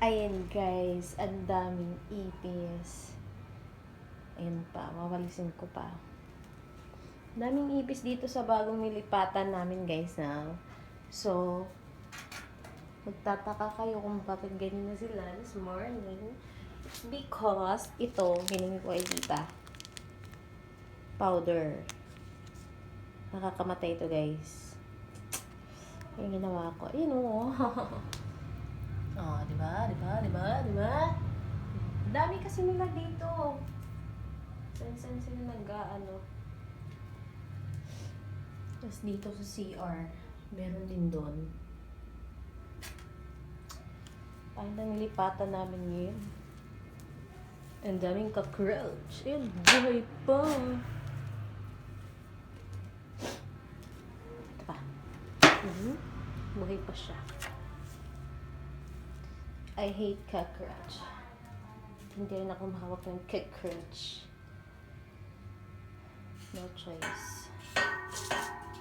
Ayan guys, ang daming ipis. Ayan pa, wawalisin ko pa. Daming ipis dito sa bagong nilipatan namin guys na. So, magtataka kayo kung bakit ganyan na sila this morning. Because ito, hiningi ko ay dita. Powder. Nakakamatay ito guys. Yung ginawa ko. Ayun o. di ba? Di ba? Di ba? Dami kasi nila dito. Saan saan sila nag ano. Tapos dito sa CR, meron din doon. Ang nilipatan namin ngayon. Ang daming cockroach. Ayun, buhay pa. Ito pa. Mhm. Buhay pa siya. I hate cockroach. Hindi rin ako mahawak ng cockroach. No choice.